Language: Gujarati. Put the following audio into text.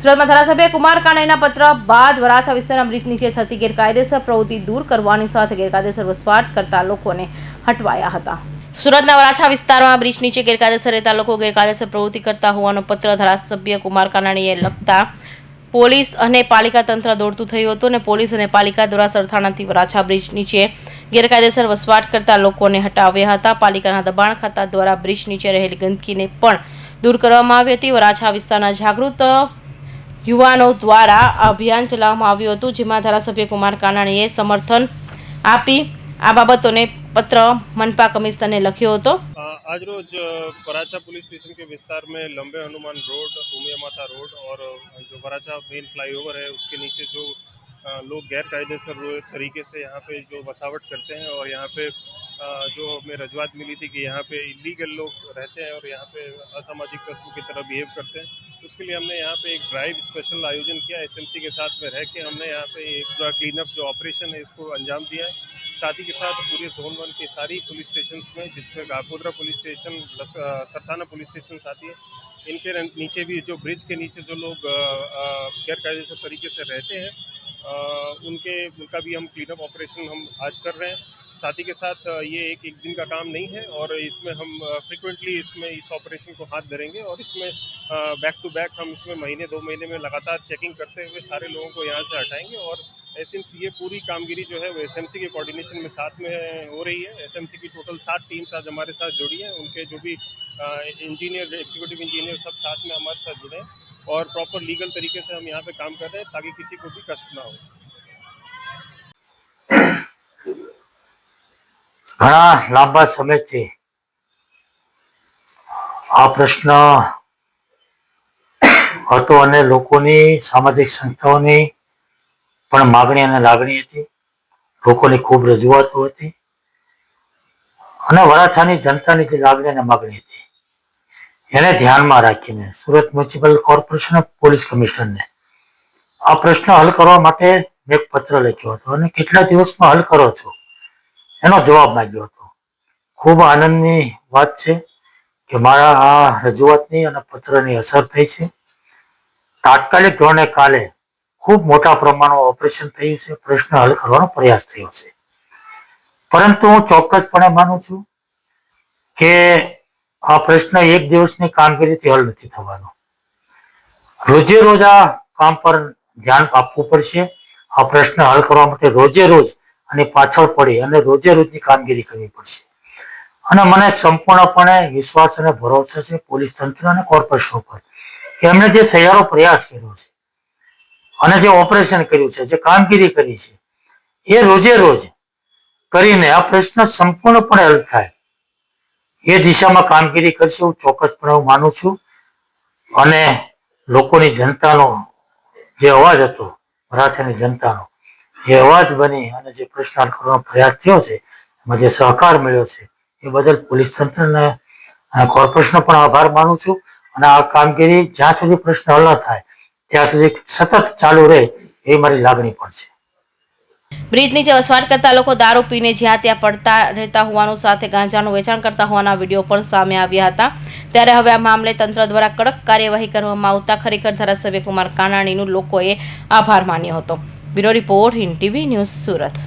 સુરતમાં ધારાસભ્ય કુમાર કાનાઈના પત્ર બાદ વરાછા વિસ્તારના બ્રિજ નીચે થતી ગેરકાયદેસર પ્રવૃત્તિ દૂર કરવાની સાથે ગેરકાયદેસર વસવાટ કરતા લોકોને હટવાયા હતા. સુરતના વરાછા વિસ્તારમાં બ્રિજ નીચે ગેરકાયદેસર રહેતા લોકો ગેરકાયદેસર પ્રવૃત્તિ કરતા હોવાનો પત્ર ધારાસભ્ય કુમાર કાનાણીએ લખતા, પોલીસ અને પાલિકા તંત્ર દોડતું થયું હતું અને પોલીસ અને પાલિકા દ્વારા સરથાણાથી વરાછા બ્રિજ નીચે ગેરકાયદેસર વસવાટ કરતા લોકોને હટાવ્યા હતા. પાલિકાના દબાણ ખાતા દ્વારા બ્રિજ નીચે રહેલી ગંદકીને પણ દૂર કરવામાં આવી હતી. વરાછા વિસ્તારના જાગૃત યુવાનો દ્વારા આ અભિયાન ચલાવવામાં આવ્યું હતું જેમાં ધારાસભ્ય કુમાર કાનાણીએ સમર્થન આપી આ બાબતોને પત્ર મનપા કમિશનરને લખ્યો હતો आ, आज रोज अ, वराछा पुलिस स्टेशन के विस्तार में लंबे हनुमान रोड उमिया माता रोड और अ, जो वराछा मेन फ्लाईओवर है उसके नीचे जो अ, लोग गैर कायदेसर रो- तरीके से यहाँ पे जो बसावट करते हैं और यहाँ पे अ, जो हमें रजूआत मिली थी कि यहाँ पे इलीगल लोग रहते हैं और यहाँ पे असामाजिक तत्व की तरह बिहेव करते हैं उसके लिए हमने यहाँ पे एक ड्राइव स्पेशल आयोजन किया। एसएमसी के साथ में रह के हमने यहाँ पे एक पूरा क्लीन अप जो ऑपरेशन है, इसको अंजाम दिया है। साथ ही के साथ पूरे जोन वन के सारी पुलिस स्टेशन में, जिसमें Gakodra police station Sarthana police station आती है, इनके नीचे भी जो ब्रिज के नीचे जो लोग गैर कायदेसर तरीके से रहते हैं उनके, उनका भी हम क्लीन अप ऑपरेशन हम आज कर रहे हैं। साथ ही के साथ ये एक एक दिन का काम नहीं है और इसमें हम फ्रिक्वेंटली इसमें इस ऑपरेशन को हाथ धरेंगे और इसमें बैक टू बैक हम इसमें महीने, दो महीने में लगातार चेकिंग करते हुए सारे लोगों को यहाँ से हटाएँगे और ऐसे ये पूरी कामगिरी जो है वो एसएमसी के कोऑर्डिनेशन में साथ में हो रही है। एसएमसी की टोटल सात टीम्स आज हमारे साथ जुड़ी हैं। उनके जो भी इंजीनियर एग्जीक्यूटिव इंजीनियर सब साथ में हमारे साथ जुड़े हैं। और प्रॉपर लीगल तरीके से हम यहाँ पे काम कर रहे हैं ताकि किसी को भी कष्ट ना हो ઘણા લાંબા સમયથી આ પ્રશ્ન હતો અને લોકોની સામાજિક સંસ્થાઓની પણ માગણી અને લાગણી હતી લોકોની ખૂબ રજૂઆતો હતી અને વરાછાની જનતાની જે લાગણી અને માગણી હતી એને ધ્યાનમાં રાખીને સુરત મ્યુનિસિપલ કોર્પોરેશન પોલીસ કમિશનરને આ પ્રશ્ન હલ કરવા માટે મેં એક પત્ર લખ્યો હતો અને કેટલા દિવસમાં હલ કરો છો? એનો જવાબ માંગ્યો હતો. ખૂબ આનંદની વાત છે કે મારા આ રજૂઆતની અને પત્રની અસર થઈ છે. તાત્કાલિક ધોરણે કાલે ખૂબ મોટા પ્રમાણમાં ઓપરેશન થયું છે. પ્રશ્ન હલ કરવાનો પ્રયાસ થયો છે. પરંતુ હું ચોક્કસપણે માનું છું કે આ પ્રશ્ન એક દિવસની કામગીરીથી હલ નથી થવાનો. રોજે રોજ આ કામ પર ધ્યાન આપવું પડશે. આ પ્રશ્ન હલ કરવા માટે રોજે રોજ અને પાછળ પડી અને રોજે રોજની કામગીરી કરવી પડશે. અને મને સંપૂર્ણપણે વિશ્વાસ અને ભરોસો છે પોલીસ તંત્ર અને કોર્પોરેશન ઉપર કે એમણે જે સહિયારો પ્રયાસ કર્યો છે અને જે ઓપરેશન કર્યું છે, જે કામગીરી કરી છે, એ રોજે રોજ કરીને આ પ્રશ્ન સંપૂર્ણપણે હલ થાય. એ દિશામાં કામગીરી કરશે હું ચોક્કસપણે હું માનું છું. અને લોકોની જનતાનો જે અવાજ હતો, મરાઠાની જનતાનો, એ અવાજ બની અને જે પ્રશ્ન કરવાનો પ્રયાસ થયો છે, એમાં જે સહકાર મળ્યો છે, એ બદલ પોલીસ તંત્રને કોર્પોરેશનનો પણ આભાર માનું છું. અને આ કામગીરી જ્યાં સુધી પ્રશ્ન હલ ન થાય, ત્યાં સુધી સતત ચાલુ રહે, એ મારી લાગણી પણ છે. બ્રિજ નીચે વસવાટ કરતા લોકો દારૂ પીને જ્યાં ત્યાં પડતા રહેતા હોવાનું સાથે ગાંજાનું વેચાણ કરતા હોવાના વીડિયો પણ સામે આવ્યા હતા. ત્યારે હવે આ મામલે તંત્ર દ્વારા કડક કાર્યવાહી કરવામાં આવતા ખરેખર ધારાસભ્ય કુમાર કાનાણીનું લોકોએ આભાર માન્યો હતો. Bureau report Hind TV news Surat.